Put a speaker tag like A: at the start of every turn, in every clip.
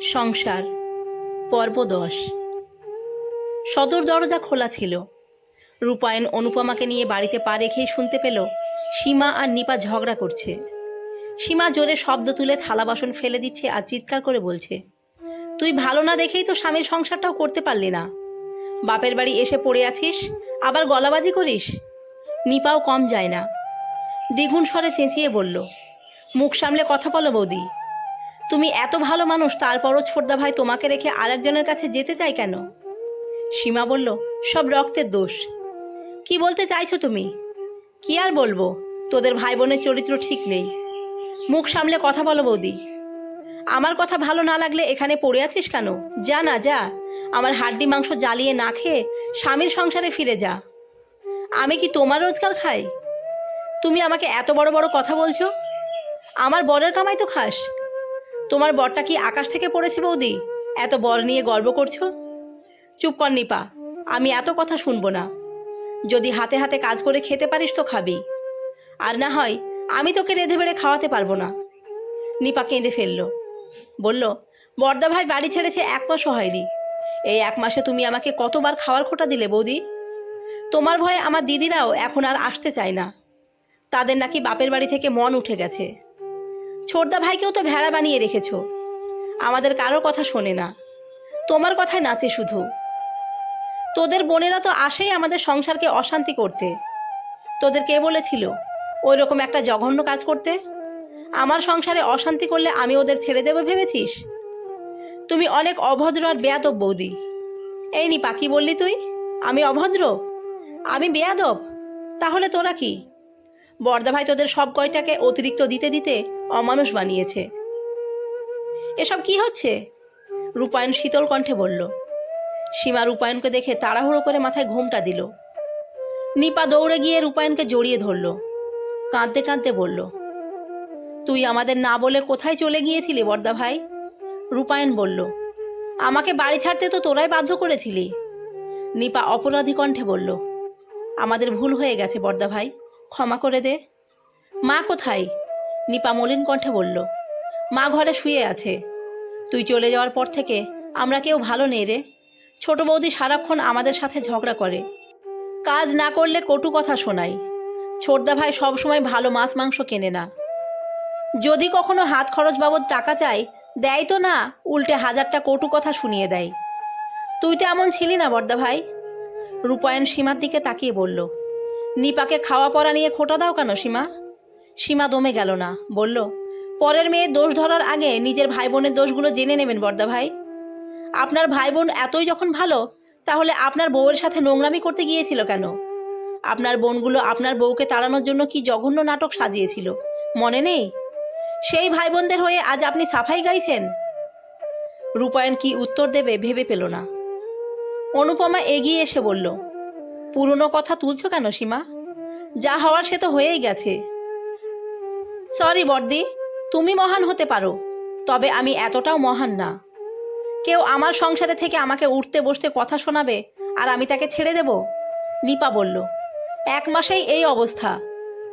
A: সংসার, পর্ব দশ। সদর দরজা খোলা ছিল। রূপায়ণ অনুপমাকে নিয়ে বাড়িতে পা রেখেই শুনতে পেল, সীমা আর নিপা ঝগড়া করছে। সীমা জোরে শব্দ তুলে থালা বাসন ফেলে দিচ্ছে আর চিৎকার করে বলছে, তুই ভালো না দেখেই তো স্বামীর সংসারটাও করতে পারলি না। বাপের বাড়ি এসে পড়ে আছিস, আবার গলাবাজি করিস? নিপাও কম যায় না। দ্বিগুণ স্বরে চেঁচিয়ে বলল, মুখ সামলে কথা বলো বৌদি। তুমি এত ভালো মানুষ, তারপরও ছোটদা ভাই তোমাকে রেখে আরেকজনের কাছে যেতে চাই কেন? সীমা বলল, সব রক্তের দোষ। কি বলতে চাইছো তুমি? কি আর বলব? তোদের ভাই বোনের চরিত্র ঠিক নেই। মুখ সামলে কথা বলো বৌদি। আমার কথা ভালো না লাগলে এখানে পড়ে আছিস কেন? যা না, যা। আমার হাড্ডি মাংস জ্বালিয়ে না খেয়ে স্বামীর সংসারে ফিরে যা। আমি কি তোমার রোজগার খাই? তুমি আমাকে এত বড় বড় কথা বলছো? আমার বরের কামাই তো খাস। তোমার বরটা কি আকাশ থেকে পড়েছে বৌদি? এত বর নিয়ে গর্ব করছ? চুপ কর নিপা, আমি এত কথা শুনব না। যদি হাতে হাতে কাজ করে খেতে পারিস তো খাবি। আর না হয়, আমি তোকে রেঁধে বেড়ে খাওয়াতে পারব না। নিপা কেঁদে ফেলল। বলল, বর্দা ভাই বাড়ি ছেড়েছে এক মাসও হয়নি। এই এক মাসে তুমি আমাকে কতবার খাওয়ার খোটা দিলে বৌদি? তোমার ভয়ে আমার দিদিরাও এখন আর আসতে চায় না। তাদের নাকি বাপের বাড়ি থেকে মন উঠে গেছে। ছোটদা ভাইকেও তো ভেড়া বানিয়ে রেখেছ। আমাদের কারও কথা শোনে না। তোমার কথায় নাচে শুধু। তোদের বোনেরা তো আসেই আমাদের সংসারকে অশান্তি করতে। তোদের কে বলেছিল ওই রকম একটা জঘন্য কাজ করতে? আমার সংসারে অশান্তি করলে আমি ওদের ছেড়ে দেবো ভেবেছিস? তুমি অনেক অভদ্র আর বেয়াদব বৌদি। এই নি পাখি বললি তুই, আমি অভদ্র? আমি বেয়াদব? তাহলে তোরা কি? বর্দা ভাই তোদের সব কয়টাকে অতিরিক্ত দিতে দিতে অমানুষ বানিয়েছে। এসব কি হচ্ছে? রূপায়ণ শীতল কণ্ঠে বলল। সীমা রূপায়ণকে দেখে তাড়াহুড়ো করে মাথায় ঘুমটা দিল। নিপা দৌড়ে গিয়ে রূপায়ণকে জড়িয়ে ধরল। কাঁদতে কাঁদতে বলল, তুই আমাদের না বলে কোথায় চলে গিয়েছিলি, বর্দা ভাই? রূপায়ণ বলল, আমাকে বাড়ি ছাড়তে তো তোরাই বাধ্য করেছিলি। নিপা অপরাধী কণ্ঠে বলল, আমাদের ভুল হয়ে গেছে, বর্দা ভাই, ক্ষমা করে দে। মা কোথায়? নিপা মলিন কণ্ঠে বলল, মা ঘরে শুয়ে আছে। তুই চলে যাওয়ার পর থেকে আমরা কেউ ভালো নেই রে। ছোট বৌদি সারাক্ষণ আমাদের সাথে ঝগড়া করে। কাজ না করলে কটু কথা শোনাই ছোটদা ভাই সবসময় ভালো মাছ মাংস কেনে না। যদি কখনো হাত খরচ বাবদ টাকা চাই দেয় তো না, উল্টে হাজারটা কটু কথা শুনিয়ে দেয়। তুই তো এমন ছিলি না বর্দা ভাই? রূপায়ণ সীমার দিকে তাকিয়ে বলল, নিপাকে খাওয়া পড়া নিয়ে খোটা দাও কেন সীমা? সীমা দমে গেল না। বলল, পরের মেয়ে দোষ ধরার আগে নিজের ভাই বোনের দোষগুলো জেনে নেবেন, বর্দা ভাই। আপনার ভাই বোন এতই যখন ভালো, তাহলে আপনার বউয়ের সাথে নোংরামি করতে গিয়েছিল কেন? আপনার বোনগুলো আপনার বউকে তাড়ানোর জন্য কি জঘন্য নাটক সাজিয়েছিল? মনে নেই? সেই ভাই বোনদের হয়ে আজ আপনি সাফাই গাইছেন? রূপায়ণ কি উত্তর দেবে ভেবে পেল না। অনুপমা এগিয়ে এসে বলল, পুরনো কথা তুলছ কেন সীমা? যা হওয়ার সে তো হয়েই গেছে। সরি বর্দি। তুমি মহান হতে পারো, তবে আমি এতটাও মহান না। কেউ আমার সংসারে থেকে আমাকে উঠতে বসতে কথা শোনাবে আর আমি তাকে ছেড়ে দেব? নিপা বলল, এক মাসেই এই অবস্থা।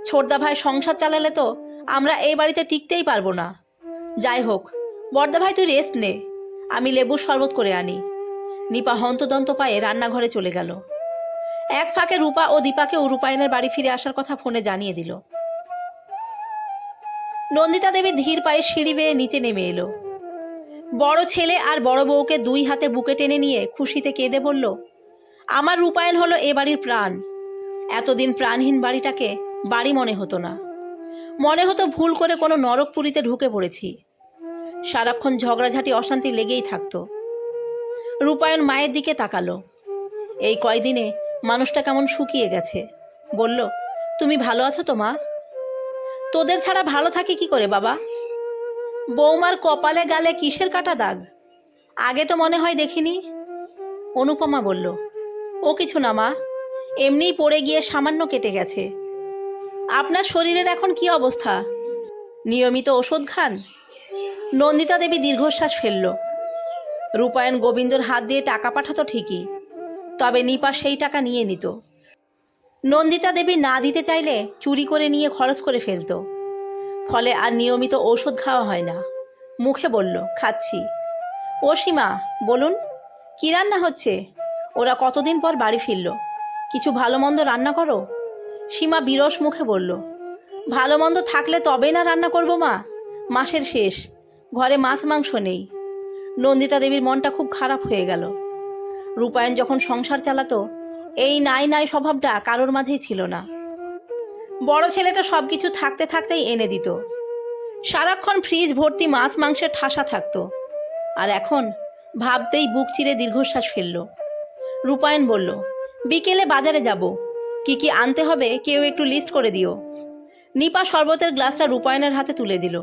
A: ছোটদা ভাই সংসার চালালে তো আমরা এই বাড়িতে টিকতেই পারব না। যাই হোক, বর্দা ভাই, তুই রেস্ট নে। আমি লেবুর শরবত করে আনি। নিপা হন্তদন্ত পায়ে রান্নাঘরে চলে গেল। এক ফাঁকে রূপা ও দীপাকেও রূপায়ণের বাড়ি ফিরে আসার কথা ফোনে জানিয়ে দিল। নন্দিতা দেবী ধীর পায়ে সিঁড়ি বেয়ে নিচে নেমে এলো। বড় ছেলে আর বড় বউকে দুই হাতে বুকে টেনে নিয়ে খুশিতে কেঁদে বলল, আমার রূপায়ণ হলো এ বাড়ির প্রাণ। এতদিন প্রাণহীন বাড়িটাকে বাড়ি মনে হতো না। মনে হতো ভুল করে কোনো নরকপুরীতে ঢুকে পড়েছি। সারাক্ষণ ঝগড়াঝাটি অশান্তি লেগেই থাকতো। রূপায়ণ মায়ের দিকে তাকালো। এই কয়দিনে মানুষটা কেমন শুকিয়ে গেছে। বলল, তুমি ভালো আছো তো মা? তোদের ছাড়া ভালো থাকি কি করে, বাবা? বৌমার কপালে, গালে কিসের কাটা দাগ? আগে তো মনে হয় দেখিনি। অনুপমা বলল, ও কিছু না, মা। এমনিই পড়ে গিয়ে সামান্য কেটে গেছে। আপনার শরীরের এখন কি অবস্থা? নিয়মিত ওষুধ খান? নন্দিতা দেবী দীর্ঘশ্বাস ফেলল। রূপায়ণ গোবিন্দর হাত দিয়ে টাকা পাঠাতো ঠিকই, তবে নিপা সেই টাকা নিয়ে নিত। নন্দিতা দেবী না দিতে চাইলে চুরি করে নিয়ে খরচ করে ফেলতো। ফলে আর নিয়মিত ঔষধ খাওয়া হয় না। মুখে বলল, খাচ্ছি। ও সীমা বলুন, কি রান্না হচ্ছে? ওরা কতদিন পর বাড়ি ফিরল। কিছু ভালো মন্দ রান্না করো? সীমা বিরস মুখে বলল, ভালো মন্দ থাকলে তবেই না রান্না করব মা। মাসের শেষ, ঘরে মাছ মাংস নেই। নন্দিতা দেবীর মনটা খুব খারাপ হয়ে গেল। রূপায়ণ যখন সংসার চালাতো এই নাই নাই স্বভাবটা কারোর মাঝেই ছিল না। বড় ছেলেটা সব কিছু থাকতে থাকতেই এনে দিত। সারাক্ষণ ফ্রিজ, ভর্তি মাছ, মাংসের ঠাসা থাকতো। আর এখন ভাবতেই বুক চিরে দীর্ঘশ্বাস ফেলল। রূপায়ণ বলল, বিকেলে বাজারে যাব। কি কি আনতে হবে কেউ একটু লিস্ট করে দিও। নিপা শরবতের গ্লাসটা রূপায়ণের হাতে তুলে দিল।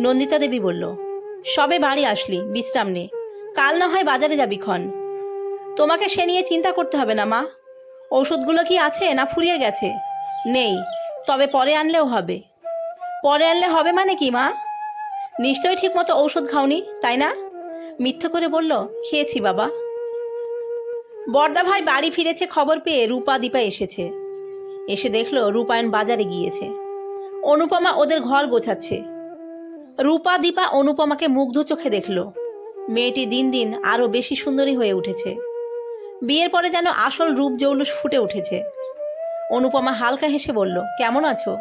A: নন্দিতা দেবী বলল, সবে বাড়ি আসলি, বিশ্রাম নে। কাল না হয় বাজারে যাবি ক্ষণ। তোমাকে সে নিয়ে চিন্তা করতে হবে না, মা। ওষুধগুলো কি আছে না ফুরিয়ে গেছে? নেই, তবে পরে আনলেও হবে। পরে আনলে হবে মানে কি, মা? নিশ্চয়ই ঠিক মতো ঔষধ খাওনি, তাই না? মিথ্যে করে বলল, খেয়েছি বাবা। বর্দা ভাই বাড়ি ফিরেছে খবর পেয়ে রূপা দীপা এসেছে। এসে দেখল রূপায়ণ বাজারে গিয়েছে। অনুপমা ওদের ঘর গোছাচ্ছে। রূপা দীপা অনুপমাকে মুগ্ধ চোখে দেখল। মেয়েটি দিন দিন আরও বেশি সুন্দরী হয়ে উঠেছে। বিয়ের পরে যেন আসল রূপ জৌলুস ফুটে উঠেছে। অনুপমা হালকা হেসে বলল, কেমন আছো?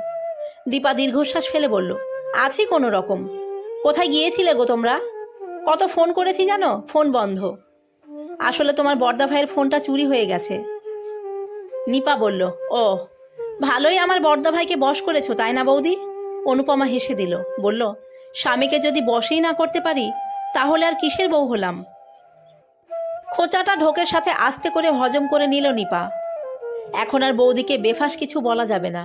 A: দীপা দীর্ঘশ্বাস ফেলে বলল, আছি কোনো রকম। কোথায় গিয়েছিলে গো তোমরা? কত ফোন করেছি জানো? ফোন বন্ধ। আসলে তোমার বর্দা ভাইয়ের ফোনটা চুরি হয়ে গেছে। নিপা বলল, ও, ভালোই আমার বর্দা ভাইকে বশ করেছ, তাই না বৌদি? অনুপমা হেসে দিল, বলল, স্বামীকে যদি বশেই না করতে পারি, তাহলে আর কিসের বউ হলাম? খোঁচাটা ঢোকের সাথে আস্তে করে হজম করে নিল নিপা। এখন আর বৌদিকে বেফাস কিছু বলা যাবে না।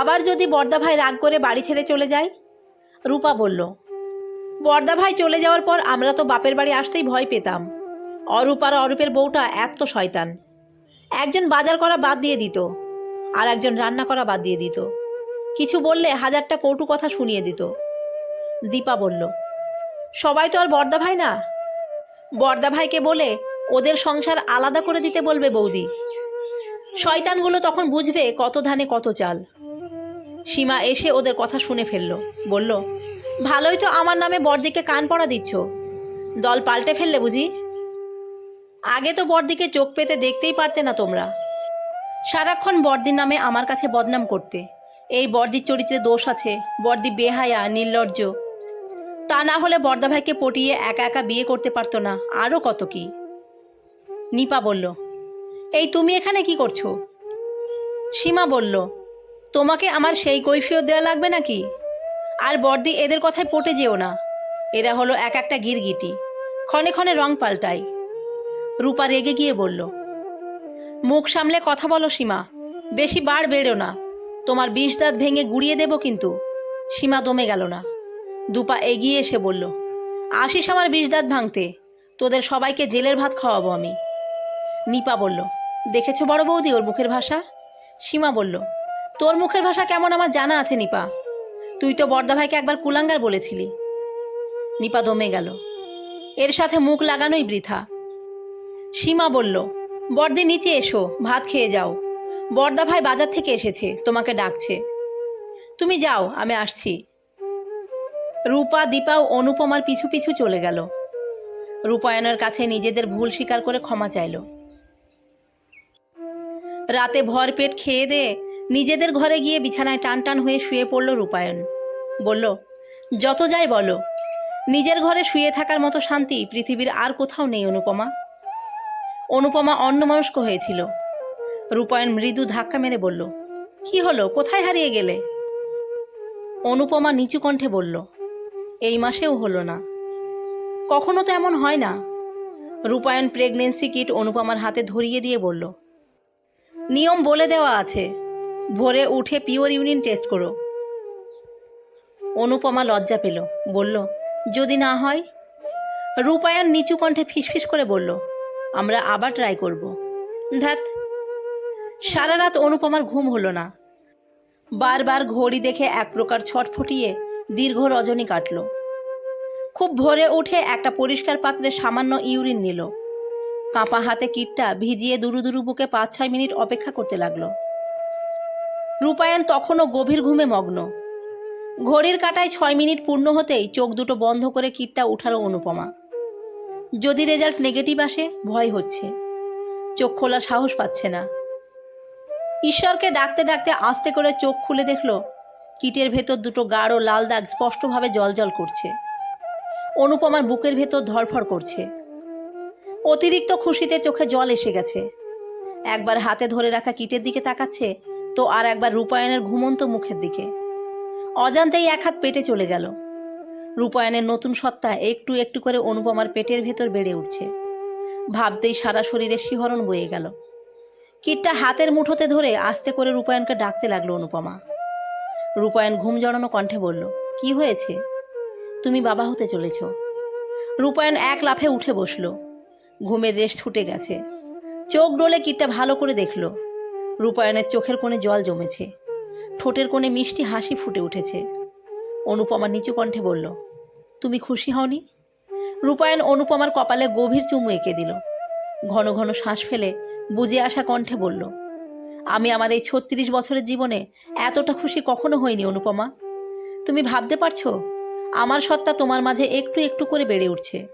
A: আবার যদি বর্দা ভাই রাগ করে বাড়ি ছেড়ে চলে যায়? রূপা বলল বর্দা ভাই চলে যাওয়ার পর আমরা তো বাপের বাড়ি আসতেই ভয় পেতাম। অরূপ আর অরূপের বউটা এত শয়তান। একজন বাজার করা বাদ দিয়ে দিত, আর একজন রান্না করা বাদ দিয়ে দিত। কিছু বললে হাজারটা কটু কথা শুনিয়ে দিত। দীপা বলল, সবাই তো আর বর্দা ভাই না? বর্দা ভাইকে বলে, ওদের সংসার আলাদা করে দিতে বলবে বৌদি। শয়তানগুলো তখন বুঝবে কত ধানে কত চাল। সীমা এসে ওদের কথা শুনে ফেলল, বলল, ভালোই তো আমার নামে বড়দিকে কান পড়া দিচ্ছ। দল পাল্টে ফেললে বুঝি? আগে তো বড়দিকে চোখ পেতে দেখতেই পারতে না তোমরা। সারাক্ষণ বড়দির নামে আমার কাছে বদনাম করতে। এই বর্দির চরিত্রে দোষ আছে, বর্দি বেহায়া, নির্লজ্জ তা না হলে বর্দা ভাইকে পটিয়ে একা একা বিয়ে করতে পারতো না। আরও কত কি? নিপা বলল, এই তুমি এখানে কি করছ? সীমা বলল, তোমাকে আমার সেই কৈফিয়ত দেওয়া লাগবে নাকি? আর বর্দি এদের কথায় পটে যেও না। এরা হলো এক একটা গিরগিটি, ক্ষণে ক্ষণে রং পাল্টায়। রূপা রেগে গিয়ে বলল, মুখ সামলে কথা বলো সীমা, বেশি বার বেড়ো না। তোমার বিষ দাঁত ভেঙে গুড়িয়ে দেব কিন্তু। সীমা দমে গেল না। দুপা এগিয়ে এসে বলল, আসিস আমার বিষ দাঁত ভাঙতে, তোদের সবাইকে জেলের ভাত খাওয়াবো আমি। নিপা বলল, দেখেছ বড় বৌদি ওর মুখের ভাষা? সীমা বলল, তোর মুখের ভাষা কেমন আমার জানা আছে নিপা? তুই তো বর্দা ভাইকে একবার কুলাঙ্গার বলেছিলি। নিপা দমে গেল, এর সাথে মুখ লাগানোই বৃথা। সীমা বলল বর্দি নিচে এসো, ভাত খেয়ে যাও। বর্দা ভাই বাজার থেকে এসেছে, তোমাকে ডাকছে। তুমি যাও, আমি আসছি। রূপা, দীপা ও অনুপমার পিছু পিছু চলে গেল। রূপায়ণের কাছে নিজেদের ভুল স্বীকার করে ক্ষমা চাইল। রাতে ভর পেট খেয়ে দে নিজেদের ঘরে গিয়ে বিছানায় টান টান হয়ে শুয়ে পড়ল রূপায়ণ। বলল, যত যাই বলো, নিজের ঘরে শুয়ে থাকার মতো শান্তি পৃথিবীর আর কোথাও নেই, অনুপমা। অনুপমা অন্যমনস্ক হয়েছিল। রূপায়ণ মৃদু ধাক্কা মেরে বলল, কি হলো? কোথায় হারিয়ে গেলে? অনুপমা নিচু কণ্ঠে বলল এই মাসেও হলো না। কখনো তো এমন হয় না। রূপায়ণ প্রেগনেন্সি কিট অনুপমার হাতে ধরিয়ে দিয়ে বলল, নিয়ম বলে দেওয়া আছে, ভোরে উঠে পিওর ইউনিয়ন টেস্ট করো। অনুপমা লজ্জা পেল, বলল, যদি না হয়? রূপায়ণ নিচু কণ্ঠে ফিসফিস করে বলল, আমরা আবার ট্রাই করব। ধ্যাত সারা রাত অনুপমার ঘুম হলো না। বারবার ঘড়ি দেখে এক প্রকার ছটফটিয়ে দীর্ঘ রজনী কাটল। খুব ভোরে উঠে একটা পরিষ্কার পাত্রে সামান্য ইউরিন নিল। কাঁপা হাতে কিটটা ভিজিয়ে দুরু দুরু বুকে পাঁচ ছয় মিনিট অপেক্ষা করতে লাগল। রূপায়ণ তখনও গভীর ঘুমে মগ্ন। ঘড়ির কাটায় ছয় মিনিট পূর্ণ হতেই চোখ দুটো বন্ধ করে কিটটা উঠালো অনুপমা। যদি রেজাল্ট নেগেটিভ আসে, ভয় হচ্ছে। চোখ খোলার সাহস পাচ্ছে না। ঈশ্বরকে ডাকতে ডাকতে আস্তে করে চোখ খুলে দেখল কিটের ভেতর দুটো গাঢ় লাল দাগ স্পষ্টভাবে জলজল করছে। অনুপমার বুকের ভেতর ধরফড় করছে। অতিরিক্ত খুশিতে চোখে জল এসে গেছে। একবার হাতে ধরে রাখা কিটের দিকে তাকাচ্ছে তো আর একবার রূপায়ণের ঘুমন্ত মুখের দিকে। অজান্তেই এক হাত পেটে চলে গেল। রূপায়ণের নতুন সত্তা একটু একটু করে অনুপমার পেটের ভেতর বেড়ে উঠছে। ভাবতেই সারা শরীরে শিহরণ বয়ে গেল। কিটটা হাতের মুঠোতে ধরে আস্তে করে রূপায়ণকে ডাকতে লাগল অনুপমা। রূপায়ণ ঘুম জড়ানো কণ্ঠে বলল, কি হয়েছে? তুমি বাবা হতে চলেছ। রূপায়ণ এক লাফে উঠে বসল। ঘুমের রেশ ছুটে গেছে। চোখ ডোলে কিটটা ভালো করে দেখল। রূপায়ণের চোখের কোণে জল জমেছে। ঠোঁটের কোণে মিষ্টি হাসি ফুটে উঠেছে। অনুপমা নিচু কণ্ঠে বলল, তুমি খুশি হওনি? রূপায়ণ অনুপমার কপালে গভীর চুমু এঁকে দিল। ঘন ঘন শ্বাস ফেলে বুঝে আসা কণ্ঠে বলল আমি আমার এই ছত্রিশ বছরের জীবনে এতটা খুশি কখনো হইনি, অনুপমা। তুমি ভাবতে পারছ? আমার সত্তা তোমার মাঝে একটু একটু করে বেড়ে উঠছে।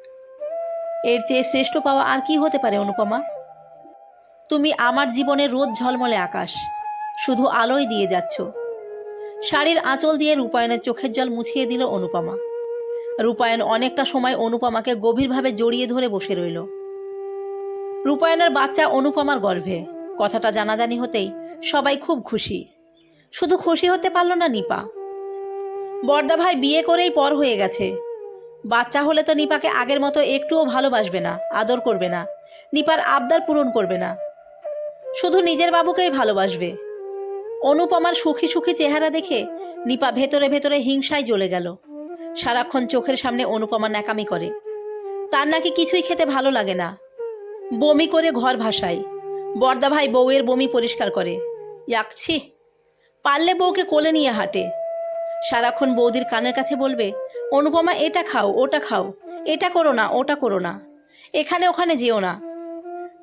A: এর চেয়ে শ্রেষ্ঠ পাওয়া আর কি হতে পারে, অনুপমা? তুমি আমার জীবনের রোদ ঝলমলে আকাশ, শুধু আলোয় দিয়ে যাচ্ছ। শাড়ির আঁচল দিয়ে রূপায়ণের চোখের জল মুছিয়ে দিল অনুপমা। রূপায়ণ অনেকটা সময় অনুপমাকে গভীরভাবে জড়িয়ে ধরে বসে রইল। রূপায়ণের বাচ্চা অনুপমার গর্ভে। কথাটা জানাজানি হতেই সবাই খুব খুশি। শুধু খুশি হতে পারল না নিপা। বর্দা ভাই বিয়ে করেই পর হয়ে গেছে। বাচ্চা হলে তো নিপাকে আগের মতো একটুও ভালোবাসবে না, আদর করবে না, নিপার আবদার পূরণ করবে না। শুধু নিজের বাবুকেই ভালোবাসবে। অনুপমার সুখী সুখী চেহারা দেখে নিপা ভেতরে ভেতরে হিংসায় জ্বলে গেল। সারাক্ষণ চোখের সামনে অনুপমা ন্যাকামি করে। তার নাকি কিছুই খেতে ভালো লাগে না। বমি করে ঘর ভাসায়। বর্দা ভাই বউয়ের বমি পরিষ্কার করে। ইয়াকছি পারলে বউকে কোলে নিয়ে হাঁটে। সারাক্ষণ বৌদির কানের কাছে বলবে, অনুপমা, এটা খাও, ওটা খাও। এটা করো না, ওটা করো না। এখানে ওখানে যেও না।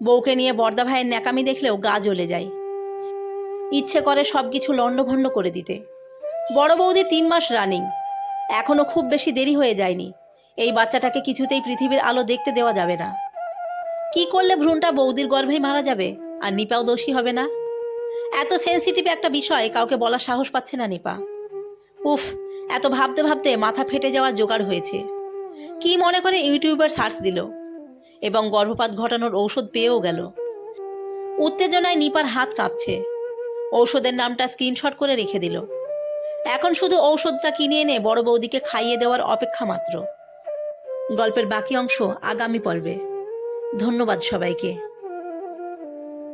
A: বউকে নিয়ে বর্দা ভাইয়ের ন্যাকামি দেখলেও গা জ্বলে যায়। ইচ্ছে করে সব কিছু লণ্ডভণ্ড করে দিতে। বড় বৌদি তিন মাস রানিং। এখনও খুব বেশি দেরি হয়ে যায়নি। এই বাচ্চাটাকে কিছুতেই পৃথিবীর আলো দেখতে দেওয়া যাবে না। কি করলে ভ্রূণটা বৌদির গর্ভেই মারা যাবে? আর নিপাও দোষী হবে না? এত সেন্সিটিভ একটা বিষয়, কাউকে বলার সাহস পাচ্ছে না নিপা। উফ, এত ভাবতে ভাবতে মাথা ফেটে যাওয়ার জোগাড় হয়েছে। কি মনে করে ইউটিউবার সার্চ দিল? এবং গর্ভপাত ঘটানোর ঔষধ পেয়েও গেল। উত্তেজনায় নিপার হাত কাঁপছে। ঔষধের নামটা স্ক্রিনশট করে রেখে দিল। এখন শুধু ঔষধটা কিনে এনে বড় বৌদিকে খাইয়ে দেওয়ার অপেক্ষা মাত্র। গল্পের বাকি অংশ আগামী পর্বে। ধন্যবাদ সবাইকে।